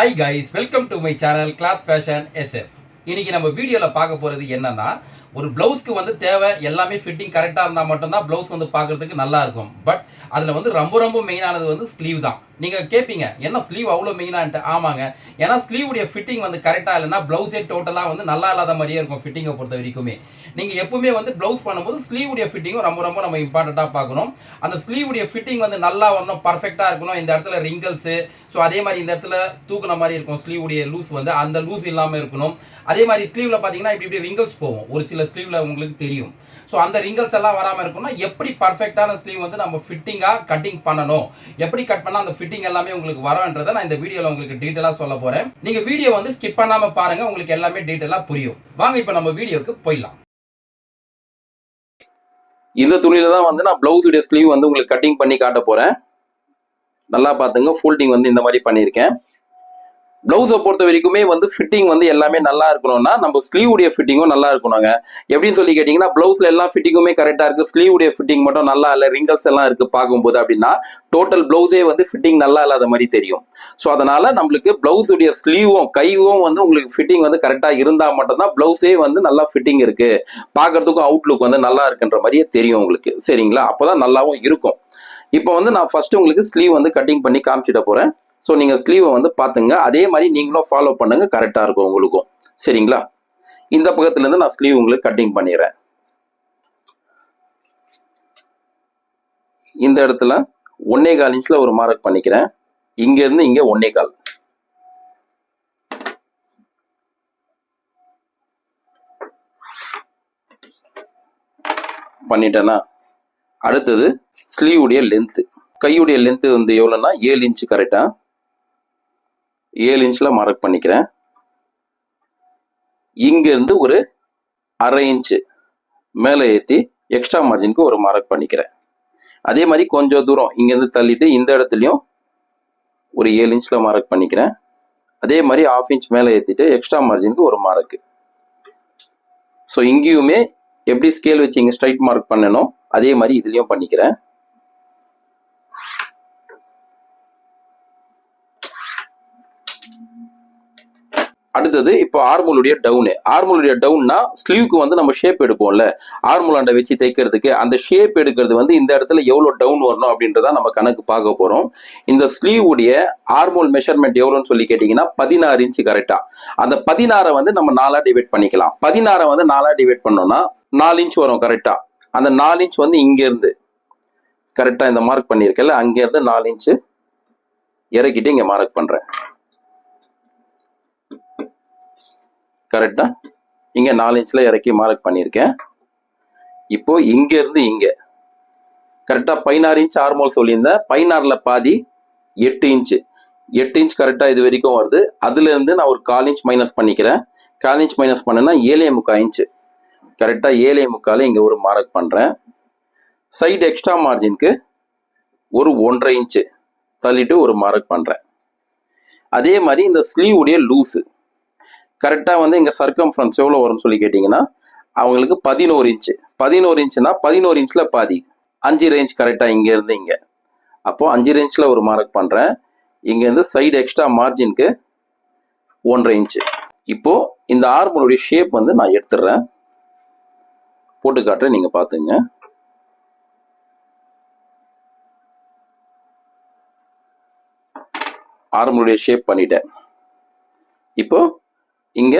Hi guys welcome to my channel cloth fashion SF இன்னைக்கு நம்ம வீடியோவில் பார்க்க போகிறது என்னன்னா ஒரு ப்ளவுஸ்க்கு வந்து தேவை எல்லாமே ஃபிட்டிங் கரெக்டாக இருந்தால் மட்டும்தான் ப்ளவுஸ் வந்து பார்க்கறதுக்கு நல்லா இருக்கும். பட் அதில் வந்து ரொம்ப ரொம்ப மெயினானது வந்து ஸ்லீவ் தான். நீங்கள் கேட்பீங்க என்ன ஸ்லீவ் அவ்வளோ மெயினான்ட்டு ஆமாங்க. ஏன்னா ஸ்லீவுடைய ஃபிட்டிங் வந்து கரெக்டாக இல்லைன்னா ப்ளவுஸே டோட்டலாக வந்து நல்லா இல்லாத மாதிரியே இருக்கும் ஃபிட்டிங்கை பொறுத்த வரைக்குமே. நீங்கள் எப்பவுமே வந்து ப்ளவுஸ் பண்ணும்போது ஸ்லீவுடைய ஃபிட்டிங்கும் ரொம்ப ரொம்ப நம்ம இம்பார்ட்டண்ட்டாக பார்க்கணும். அந்த ஸ்லீவுடைய ஃபிட்டிங் வந்து நல்லா வரணும் பர்ஃபெக்டாக இருக்கணும். இந்த இடத்துல ரிங்கிள்ஸு ஸோ அதே மாதிரி இந்த இடத்துல தூக்குன மாதிரி இருக்கும். ஸ்லீவுடைய லூஸ் வந்து அந்த லூஸ் இல்லாமல் இருக்கணும். அதே மாதிரி ஸ்லீவில் பார்த்தீங்கன்னா இப்படி இப்படி ரிங்கிள்ஸ் போகும். ஒரு சில ஸ்லீவில் உங்களுக்கு தெரியும். ஸோ அந்த ரிங்கிள்ஸ் எல்லாம் வராமல் இருக்கணும்னா எப்படி பர்ஃபெக்டான ஸ்லீவ் வந்து நம்ம ஃபிட்டிங்காக கட்டிங் பண்ணணும்? எப்படி கட் பண்ணால் அந்த ஃபிட்டிங் எல்லாமே உங்களுக்கு வரன்றதை நான் இந்த வீடியோவில் உங்களுக்கு டீட்டெயிலாக சொல்ல போகிறேன் நீங்கள் வீடியோ வந்து ஸ்கிப் பண்ணாமல் பாருங்கள் உங்களுக்கு எல்லாமே டீட்டெயிலாக புரியும். வாங்க இப்போ நம்ம வீடியோக்கு போயிடலாம். இந்த துணியில தான் வந்து நான் பிளவுஸுடைய ஸ்லீவ் வந்து உங்களுக்கு கட்டிங் பண்ணி காட்ட போறேன். நல்லா பார்த்துங்க ஃபோல்டிங் வந்து இந்த மாதிரி பண்ணியிருக்கேன். ப்ளவுஸை பொறுத்த வரைக்குமே வந்து ஃபிட்டிங் வந்து எல்லாமே நல்லா இருக்கணும்னா நம்ம ஸ்லீவ் உடைய ஃபிட்டிங்கும் நல்லா இருக்கணுங்க. எப்படின்னு சொல்லி கேட்டிங்கன்னா ப்ளவுஸில் எல்லா ஃபிட்டிங்குமே கரெக்டாக இருக்குது ஸ்லீவ் உடைய ஃபிட்டிங் மட்டும் நல்லா இல்லை ரிங்கல்ஸ் எல்லாம் இருக்குது பார்க்கும்போது அப்படின்னா டோட்டல் ப்ளவுஸே வந்து ஃபிட்டிங் நல்லா இல்லாத மாதிரி தெரியும். ஸோ அதனால் நம்மளுக்கு ப்ளவுஸுடைய ஸ்லீவும் கைவும் வந்து உங்களுக்கு ஃபிட்டிங் வந்து கரெக்டாக இருந்தால் மட்டும்தான் ப்ளவுஸே வந்து நல்லா ஃபிட்டிங் இருக்குது பார்க்கறதுக்கும் அவுட்லுக் வந்து நல்லா இருக்குன்ற மாதிரியே தெரியும் உங்களுக்கு. சரிங்களா? அப்போ தான் நல்லாவும் இருக்கும். இப்போ வந்து நான் ஃபஸ்ட்டு உங்களுக்கு ஸ்லீவ் வந்து கட்டிங் பண்ணி காமிச்சிட போகிறேன் ஸோ நீங்கள் ஸ்லீவை வந்து பார்த்துங்க அதே மாதிரி நீங்களும் ஃபாலோ பண்ணுங்க. கரெக்டாக இருக்கும் உங்களுக்கும். சரிங்களா? இந்த பக்கத்துலேருந்து நான் ஸ்லீவ் உங்களுக்கு கட்டிங் பண்ணிடுறேன். இந்த இடத்துல ஒன்னே கால் இன்ச்சில் ஒரு மார்க் பண்ணிக்கிறேன். இங்கேருந்து இங்கே ஒன்னே கால். பண்ணிட்டேன்னா அடுத்தது ஸ்லீவுடைய லென்த்து கையுடைய லென்த்து வந்து எவ்வளோன்னா ஏழு இன்ச்சு கரெக்டாக ஏழு இன்ச்சில் மார்க் பண்ணிக்கிறேன். இங்கேருந்து ஒரு அரை இன்ச்சு மேலே ஏற்றி எக்ஸ்ட்ரா மார்ஜினுக்கு ஒரு மார்க் பண்ணிக்கிறேன். அதே மாதிரி கொஞ்சம் தூரம் இங்கேருந்து தள்ளிட்டு இந்த இடத்துலையும் ஒரு ஏழு இன்ச்சில் மார்க் பண்ணிக்கிறேன். அதே மாதிரி ஆஃப் இன்ச் மேலே ஏற்றிட்டு எக்ஸ்ட்ரா மார்ஜினுக்கு ஒரு மார்க்கு ஸோ இங்கேயுமே எப்படி ஸ்கேல் வச்சு இங்கே ஸ்ட்ரைட் மார்க் பண்ணணும் அதே மாதிரி இதுலேயும் பண்ணிக்கிறேன். அடுத்தது இப்போ ஆர்மூலுடைய டவுனு ஆர்மூலுடைய டவுன்னா ஸ்லீவ்க்கு வந்து நம்ம ஷேப் எடுப்போம்ல. ஆர்மூலாண்டை வச்சு தைக்கிறதுக்கு அந்த ஷேப் எடுக்கிறது வந்து இந்த இடத்துல எவ்வளோ டவுன் வரணும் அப்படின்றத நம்ம கணக்கு பார்க்க போகிறோம் இந்த ஸ்லீவ் உடைய ஆர்மூல் மெஷர்மெண்ட் எவ்வளோன்னு சொல்லி கேட்டிங்கன்னா பதினாறு இன்ச்சு கரெக்டாக அந்த பதினாறை வந்து நம்ம நாலாக டிவைட் பண்ணிக்கலாம். பதினாறை வந்து நாலாக டிவைட் பண்ணோம்னா நாலு இன்ச் வரும் கரெக்டாக அந்த நாலு இன்ச் வந்து இங்கேருந்து கரெக்டாக இந்த மார்க் பண்ணியிருக்கல அங்கேருந்து நாலு இன்ச்சு இறக்கிட்டு இங்கே மார்க் பண்ணுறேன் கரெக்டா இங்கே நாலு இன்ச்சில் இறக்கி மார்க் பண்ணியிருக்கேன். இப்போது இங்கேருந்து இங்கே. கரெக்டாக பதினாறு இன்ச் ஆர்மோல் சொல்லியிருந்தேன். பதினாறில் பாதி எட்டு இன்ச்சு. எட்டு இன்ச் கரெக்டாக இது வரைக்கும் வருது. அதுலேருந்து நான் ஒரு கால் இன்ச் மைனஸ் பண்ணிக்கிறேன். கால் இன்ச் மைனஸ் பண்ணேன்னா ஏழே முக்கால் இன்ச்சு. கரெக்டாக ஏழே முக்கால் இங்கே ஒரு மார்க் பண்ணுறேன் சைடு எக்ஸ்ட்ரா மார்ஜினுக்கு ஒரு ஒன்றரை இன்ச்சு தள்ளிட்டு ஒரு மார்க் பண்ணுறேன் அதே மாதிரி இந்த ஸ்லீவுடைய லூஸு கரெக்டாக வந்து இங்கே சர்க்கம்ஃபரன்ஸ் எவ்வளோ வரும்னு சொல்லி கேட்டிங்கன்னா அவங்களுக்கு பதினோரு இன்ச்சு பதினோரு இன்ச்சுனா பதினோரு இன்ச்சில் பாதி. அஞ்சு ரேஞ்ச் கரெக்டாக இங்கேருந்து இங்கே. அப்போது அஞ்சு ரேஞ்சில் ஒரு மார்க் பண்ணுறேன் இங்கேருந்து சைடு எக்ஸ்ட்ரா மார்ஜினுக்கு ஒன்றரை இன்ச்சு இப்போது இந்த ஆர்மனுடைய ஷேப் வந்து நான் எடுத்துடுறேன். போட்டு காட்டுறேன் நீங்கள் பார்த்துங்க. ஆர்மனுடைய ஷேப் பண்ணிட்டேன். இப்போது இங்க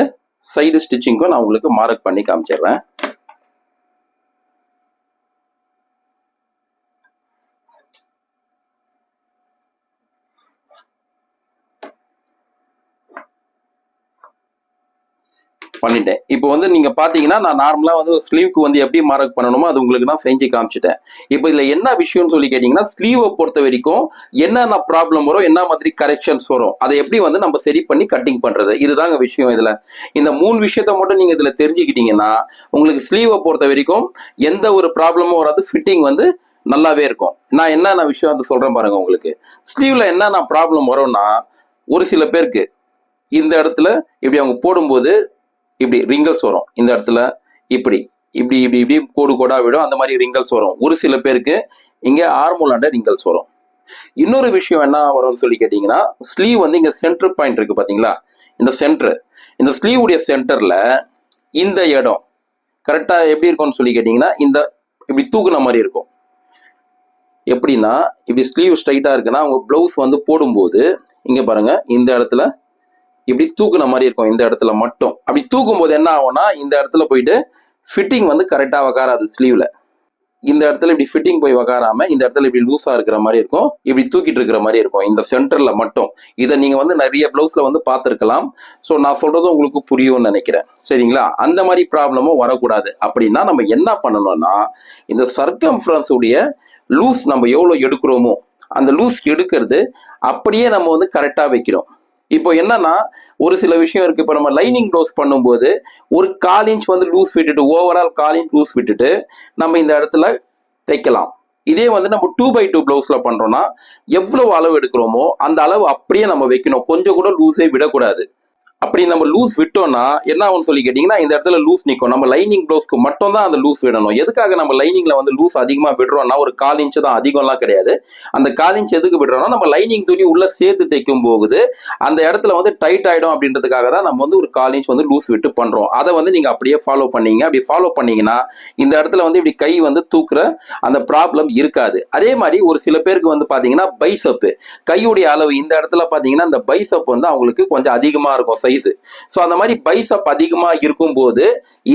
சைடு ஸ்டிச்சிங்க்கும் நான் உங்களுக்கு மார்க் பண்ணி காமிச்சிடுறேன். பண்ணிட்டேன். இப்போ வந்து நீங்க பாத்தீங்கன்னா நான் நார்மலா வந்து ஸ்லீவ்க்கு வந்து எப்படி மார்க் பண்ணணுமோ அது உங்களுக்கு நான் செஞ்சு காமிச்சிட்டேன். இப்போ இதுல என்ன விஷயம்னு சொல்லி கேட்டீங்கன்னா ஸ்லீவை பொறுத்த வரைக்கும் என்னென்ன ப்ராப்ளம் வரும் என்ன மாதிரி கரெக்ஷன்ஸ் வரும் அதை எப்படி வந்து நம்ம சரி பண்ணி கட்டிங் பண்றது? இதுதாங்க விஷயம் இதுல. இந்த மூணு விஷயத்த மட்டும் நீங்க இதுல தெரிஞ்சுக்கிட்டீங்கன்னா உங்களுக்கு ஸ்லீவை பொறுத்த வரைக்கும் எந்த ஒரு ப்ராப்ளமும் வராது ஃபிட்டிங் வந்து நல்லாவே இருக்கும். நான் என்னென்ன விஷயம் வந்து சொல்றேன் பாருங்க உங்களுக்கு. ஸ்லீவ்ல என்னென்ன ப்ராப்ளம் வரும்னா ஒரு சில பேருக்கு இந்த இடத்துல இப்படி அவங்க போடும்போது இப்படி ரிங்கல்ஸ் வரும். இந்த இடத்துல இப்படி இப்படி இப்படி இப்படி கோடு கோடாக விடும். அந்த மாதிரி ரிங்கல்ஸ் வரும். ஒரு சில பேருக்கு இங்கே ஆர்முலாண்ட ரிங்கல்ஸ் வரும். இன்னொரு விஷயம் என்ன வரும்னு சொல்லி கேட்டிங்கன்னா ஸ்லீவ் வந்து இங்கே சென்டர் பாயிண்ட் இருக்குது பார்த்தீங்களா? இந்த சென்டர் இந்த ஸ்லீவ் உடைய சென்டரில் இந்த இடம் கரெக்டாக எப்படி இருக்கும்னு சொல்லி கேட்டிங்கன்னா இந்த இப்படி தூக்குன மாதிரி இருக்கும். எப்படின்னா இப்படி ஸ்லீவ் ஸ்ட்ரைட்டாக இருக்குன்னா அவங்க ப்ளவுஸ் வந்து போடும்போது இங்கே பாருங்கள் இந்த இடத்துல இப்படி தூக்குன மாதிரி இருக்கும் இந்த இடத்துல மட்டும். அப்படி தூக்கும் போது என்ன ஆகும்னா இந்த இடத்துல போயிட்டு ஃபிட்டிங் வந்து கரெக்டாக உக்காராது ஸ்லீவில் இந்த இடத்துல இப்படி ஃபிட்டிங் போய் உக்காராம இந்த இடத்துல இப்படி லூஸாக இருக்கிற மாதிரி இருக்கும். இப்படி தூக்கிட்டு இருக்கிற மாதிரி இருக்கும். இந்த சென்டரில் மட்டும். இதை நீங்கள் வந்து நிறைய ப்ளவுஸில் வந்து பார்த்துருக்கலாம். ஸோ நான் சொல்கிறது உங்களுக்கு புரியும்னு நினைக்கிறேன். சரிங்களா? அந்த மாதிரி ப்ராப்ளமும் வரக்கூடாது. அப்படின்னா நம்ம என்ன பண்ணணும்னா இந்த சர்க்கம்ஃபரன்ஸுடைய லூஸ் நம்ம எவ்வளோ எடுக்கிறோமோ அந்த லூஸ் எடுக்கிறது அப்படியே நம்ம வந்து கரெக்டாக வைக்கிறோம். இப்போ என்னன்னா ஒரு சில விஷயம் இருக்கு. இப்போ நம்ம லைனிங் க்ளோஸ் பண்ணும்போது ஒரு கால் இன்ச் வந்து லூஸ் விட்டுட்டு ஓவரால் கால் இன்ச் லூஸ் விட்டுட்டு நம்ம இந்த இடத்துல தைக்கலாம். இதே வந்து நம்ம டூ பை டூ ப்ளவுஸில் பண்ணுறோன்னா எவ்வளோ அளவு எடுக்கிறோமோ அந்த அளவு அப்படியே நம்ம வைக்கணும். கொஞ்சம் கூட லூஸே விடக்கூடாது. அப்படி நம்ம லூஸ் விட்டோம்னா என்ன ஆகும் சொல்லி கேட்டிங்கன்னா இந்த இடத்துல லூஸ் நிற்கும் நம்ம லைனிங் ப்ளவுஸ்க்கு மட்டும் தான் அந்த லூஸ் விடணும். எதுக்காக நம்ம லைனிங்ல வந்து லூஸ் அதிகமாக விடுறோம்னா ஒரு கால் இன்ச்சு தான் அதிகம்லாம் கிடையாது. அந்த கால் இன்ச் எதுக்கு விடுறோம்னா நம்ம லைனிங் துணி உள்ள சேர்த்து தைக்கும் போகுது. அந்த இடத்துல வந்து டைட் ஆகிடும் அப்படின்றதுக்காக தான் நம்ம வந்து ஒரு கால் இன்ச் வந்து லூஸ் விட்டு பண்ணுறோம் அதை வந்து நீங்கள் அப்படியே ஃபாலோ பண்ணீங்க. அப்படி ஃபாலோ பண்ணீங்கன்னா இந்த இடத்துல வந்து இப்படி கை வந்து தூக்குற அந்த ப்ராப்ளம் இருக்காது. அதே மாதிரி ஒரு சில பேருக்கு வந்து பார்த்தீங்கன்னா பைசப்பு கையுடைய அளவு இந்த இடத்துல பார்த்தீங்கன்னா அந்த பைசப் வந்து அவங்களுக்கு கொஞ்சம் அதிகமாக இருக்கும். சைஸ் ஸோ அந்த மாதிரி பைசப் அதிகமா இருக்கும்போது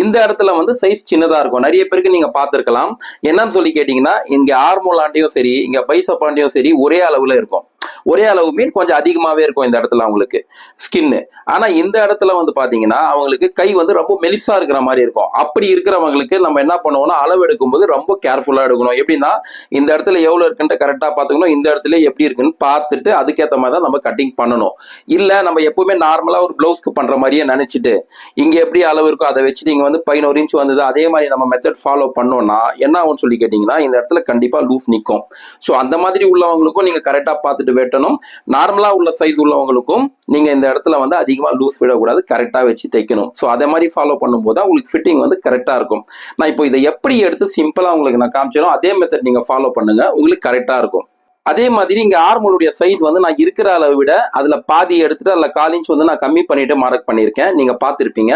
இந்த இடத்துல வந்து சைஸ் சின்னதாக இருக்கும். நிறைய பேருக்கு நீங்கள் பார்த்துருக்கலாம். என்னன்னு சொல்லி கேட்டிங்கன்னா இங்கே ஆர்மோலாண்டியும் சரி இங்கே பைசப் ஆண்டியும் சரி ஒரே அளவில் இருக்கும். ஒரே அளவு மீன் கொஞ்சம் அதிகமாகவே இருக்கும் இந்த இடத்துல அவங்களுக்கு ஸ்கின்னு ஆனால் இந்த இடத்துல வந்து பார்த்தீங்கன்னா அவங்களுக்கு கை வந்து ரொம்ப மெலிசாக இருக்கிற மாதிரி இருக்கும். அப்படி இருக்கிறவங்களுக்கு நம்ம என்ன பண்ணுவோம்னா அளவு எடுக்கும்போது ரொம்ப கேர்ஃபுல்லாக எடுக்கணும். எப்படின்னா இந்த இடத்துல எவ்வளோ இருக்குன்ட்டு கரெக்டாக பார்த்துக்கணும் இந்த இடத்துல எப்படி இருக்குன்னு பார்த்துட்டு அதுக்கேற்ற மாதிரி தான் நம்ம கட்டிங் பண்ணணும். இல்லை நம்ம எப்பவுமே நார்மலாக ஒரு ப்ளவுஸ்க்கு பண்ணுற மாதிரியே நினச்சிட்டு இங்கே எப்படி அளவு இருக்கோ அதை வச்சு நீங்கள் வந்து பதினோரு இன்ச் வந்தது அதே மாதிரி நம்ம மெத்தட் ஃபாலோ பண்ணோம்னா என்ன ஆகும்னு சொல்லி கேட்டிங்கன்னா இந்த இடத்துல கண்டிப்பாக லூஸ் நிற்கும் ஸோ அந்த மாதிரி உள்ளவங்களுக்கும் நீங்கள் கரெக்டாக பார்த்துட்டு வெட்டணும் நார்மலா உள்ள சைஸ் உள்ளவங்களுக்கும் நீங்க இந்த இடத்துல வந்து அதிகமா லூஸ் விடக்கூடாது கரெக்டா வச்சு தைக்கணும். ஸோ அதே மாதிரி ஃபாலோ பண்ணும்போது உங்களுக்கு ஃபிட்டிங் வந்து கரெக்டா இருக்கும். நான் இப்போ இதை எப்படி எடுத்து சிம்பிளா உங்களுக்கு நான் காமிச்சிடும் அதே மெத்தட் நீங்க ஃபாலோ பண்ணுங்க உங்களுக்கு கரெக்டா இருக்கும். அதே மாதிரி இங்கே ஆர்மலுடைய சைஸ் வந்து நான் இருக்கிற அளவை விட அதில் பாதி எடுத்துட்டு அதில் கால் இன்ச் வந்து நான் கம்மி பண்ணிட்டு மார்க் பண்ணியிருக்கேன். நீங்கள் பார்த்துருப்பீங்க.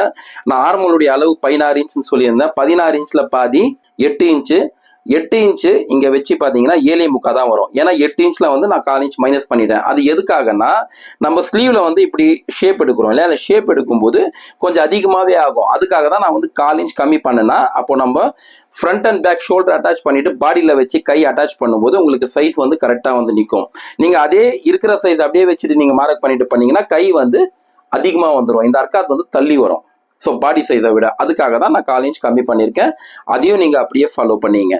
நான் ஆர்மலுடைய அளவு பதினாறு இன்ச்சுன்னு சொல்லியிருந்தேன். பதினாறு இன்ச்சில் பாதி எட்டு இன்ச்சு எட்டு இன்ச்சு இங்கே வச்சு பார்த்தீங்கன்னா ஏழே முக்கா தான் வரும். ஏன்னா எட்டு இன்ச்சில் வந்து நான் கால் இன்ச் மைனஸ் பண்ணிட்டேன். அது எதுக்காகன்னா நம்ம ஸ்லீவில் வந்து இப்படி ஷேப் எடுக்கிறோம் இல்லையா? அந்த ஷேப் எடுக்கும்போது கொஞ்சம் அதிகமாகவே ஆகும். அதுக்காக தான் நான் வந்து கால் இன்ச் கம்மி பண்ணேன்னா அப்போ நம்ம front and back shoulder attach பண்ணிட்டு பாடியில் வச்சு கை அட்டாச் பண்ணும்போது உங்களுக்கு சைஸ் வந்து கரெக்டாக வந்து நிற்கும் நீங்கள் அதே இருக்கிற சைஸ் அப்படியே வச்சுட்டு நீங்கள் மார்க் பண்ணிட்டு பண்ணீங்கன்னா கை வந்து அதிகமாக வந்துடும் இந்த அர்க்காத் வந்து தள்ளி வரும். ஸோ பாடி சைஸை விட அதுக்காக தான் நான் கால் இன்ச் கம்மி பண்ணியிருக்கேன். அதையும் நீங்கள் அப்படியே ஃபாலோ பண்ணிங்க.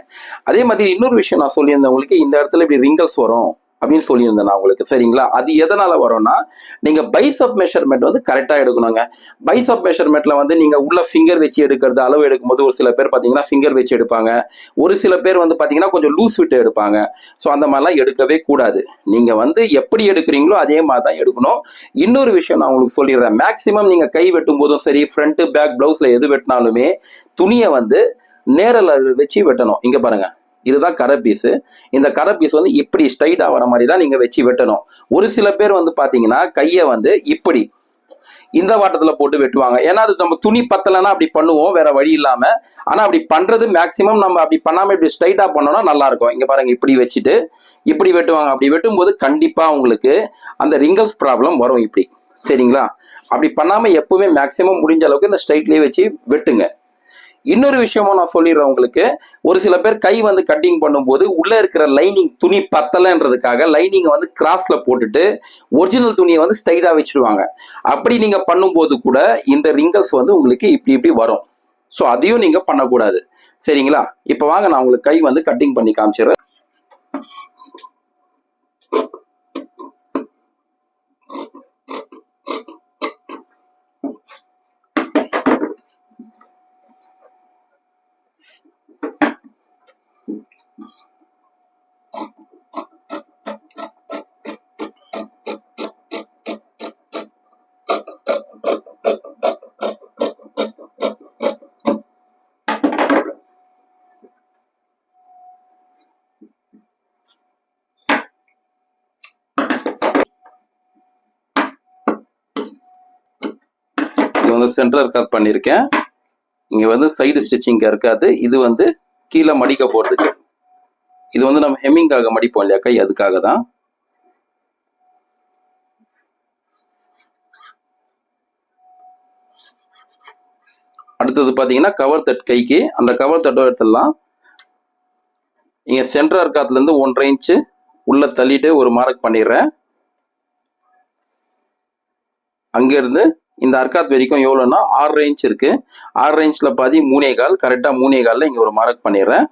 அதே மாதிரி இன்னொரு விஷயம் நான் சொல்லியிருந்தேன் உங்களுக்கு இந்த இடத்துல இப்படி ரிங்கல்ஸ் வரும். அப்படின்னு சொல்லியிருந்தேன் நான் உங்களுக்கு. சரிங்களா? அது எதனால வரும்னா நீங்க பைசப் மெஷர்மெண்ட் வந்து கரெக்டா எடுக்கணுங்க. பைசப் மெஷர்மெண்ட்ல வந்து நீங்க உள்ள ஃபிங்கர் வச்சு எடுக்கிறது அளவு எடுக்கும்போது ஒரு சில பேர் பாத்தீங்கன்னா ஃபிங்கர் வச்சு எடுப்பாங்க. ஒரு சில பேர் வந்து பாத்தீங்கன்னா கொஞ்சம் லூஸ் விட்டு எடுப்பாங்க. ஸோ அந்த மாதிரிலாம் எடுக்கவே கூடாது. நீங்க வந்து எப்படி எடுக்கிறீங்களோ அதே மாதிரி தான் எடுக்கணும். இன்னொரு விஷயம் நான் உங்களுக்கு சொல்லிடுறேன். மேக்சிமம் நீங்க கை வெட்டும் போதும் சரி ஃப்ரண்ட் பேக் பிளவுஸ்ல எது வெட்டினாலுமே துணியை வந்து நேரில் வச்சு வெட்டணும். இங்க பாருங்க. இதுதான் கரை பீஸு இந்த கரை பீஸ் வந்து இப்படி ஸ்ட்ரைட்டாக வர மாதிரி தான் நீங்கள் வச்சு வெட்டணும். ஒரு சில பேர் வந்து பார்த்தீங்கன்னா கையை வந்து இப்படி இந்த வாட்டத்தில் போட்டு வெட்டுவாங்க. ஏன்னா அது நம்ம துணி பத்தலைன்னா அப்படி பண்ணுவோம் வேற வழி இல்லாமல் ஆனால் அப்படி பண்ணுறது மேக்ஸிமம் நம்ம அப்படி பண்ணாமல் இப்படி ஸ்ட்ரைட்டாக பண்ணோம்னா நல்லா இருக்கும். இங்கே பாருங்கள் இப்படி வச்சுட்டு இப்படி வெட்டுவாங்க. அப்படி வெட்டும்போது கண்டிப்பாக உங்களுக்கு அந்த ரிங்கல்ஸ் ப்ராப்ளம் வரும் இப்படி. சரிங்களா? அப்படி பண்ணாமல் எப்பவுமே மேக்ஸிமம் முடிஞ்ச அளவுக்கு இந்த ஸ்ட்ரைட்லேயே வச்சு வெட்டுங்க. இன்னொரு விஷயமும் நான் சொல்லிடுறேன் உங்களுக்கு. ஒரு சில பேர் கை வந்து கட்டிங் பண்ணும்போது உள்ளே இருக்கிற லைனிங் துணி பத்தலைன்றதுக்காக லைனிங்கை வந்து கிராஸில் போட்டுட்டு ஒரிஜினல் துணியை வந்து ஸ்டைடாக வச்சுருவாங்க. அப்படி நீங்கள் பண்ணும்போது கூட இந்த ரிங்கல்ஸ் வந்து உங்களுக்கு இப்படி இப்படி வரும். ஸோ அதையும் நீங்கள் பண்ணக்கூடாது. சரிங்களா? இப்போ வாங்க நான் உங்களுக்கு கை வந்து கட்டிங் பண்ணி காமிச்சிடுறேன். வந்து சென்டர் கட் பண்ணியிருக்கேன் இங்கே வந்து சைடு ஸ்டிச்சிங் இருக்காது. இது வந்து கீழே மடிக்க போகிறதுக்கு இது வந்து நம்ம ஹெம்மிங்காக மடிப்போம் இல்லையா கை? அதுக்காக தான் அடுத்தது பார்த்தீங்கன்னா கவர் தட் கைக்கு. அந்த கவர் தட்டை எடுத்துடலாம். இங்கே சென்டர் இருக்காத்துலேருந்து ஒன்றரை இன்ச்சு உள்ளே தள்ளிட்டு ஒரு மார்க் பண்ணிடுறேன். அங்கேருந்து இந்த அர்க்காத் வரைக்கும் எவ்வளோன்னா? ஆறு ரேஞ்ச் இருக்கு. ஆறு ரேஞ்சில் பாதி மூணே கால். கரெக்டாக மூணே காலில் இங்கே ஒரு மார்க் பண்ணிடுறேன்.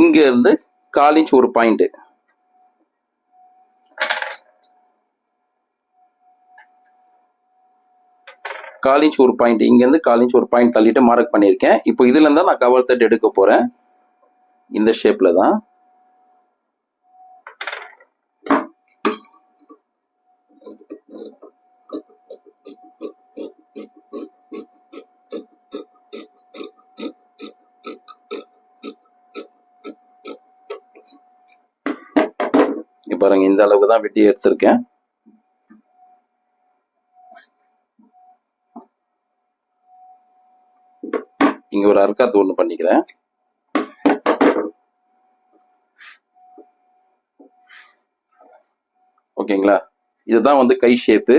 இங்கே இருந்து கால் இன்ச் ஒரு பாயிண்ட்டு கால் இன்ச் ஒரு பாயிண்ட் இங்கேருந்து கால் இன்ச் ஒரு பாயிண்ட் தள்ளிட்டு மார்க் பண்ணியிருக்கேன். இப்போ இதுலேருந்து தான் நான் கவர் தட் எடுக்க போகிறேன் இந்த ஷேப்பில் தான். பாருங்க இந்த அளவுக்கு தான் வெட்டி எடுத்திருக்கேன். இங்க ஒரு அர்க்காத்து ஒன்று பண்ணிக்கிறேன். ஓகேங்களா? இதுதான் வந்து கை ஷேப்பு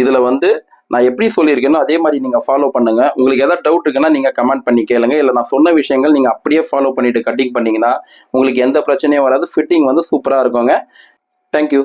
இதுல வந்து நான் எப்படி சொல்லியிருக்கேனோ அதே மாதிரி நீங்கள் ஃபாலோ பண்ணுங்கள் உங்களுக்கு எதாவது டவுட் இருக்குன்னா நீங்கள் கமெண்ட் பண்ணி கேளுங்க. இல்லை நான் சொன்ன விஷயங்கள் நீங்கள் அப்படியே ஃபாலோ பண்ணிட்டு கட்டிங் பண்ணிங்கன்னா உங்களுக்கு எந்த பிரச்சனையும் வராது. ஃபிட்டிங் வந்து சூப்பராக இருக்குங்க. தேங்க்யூ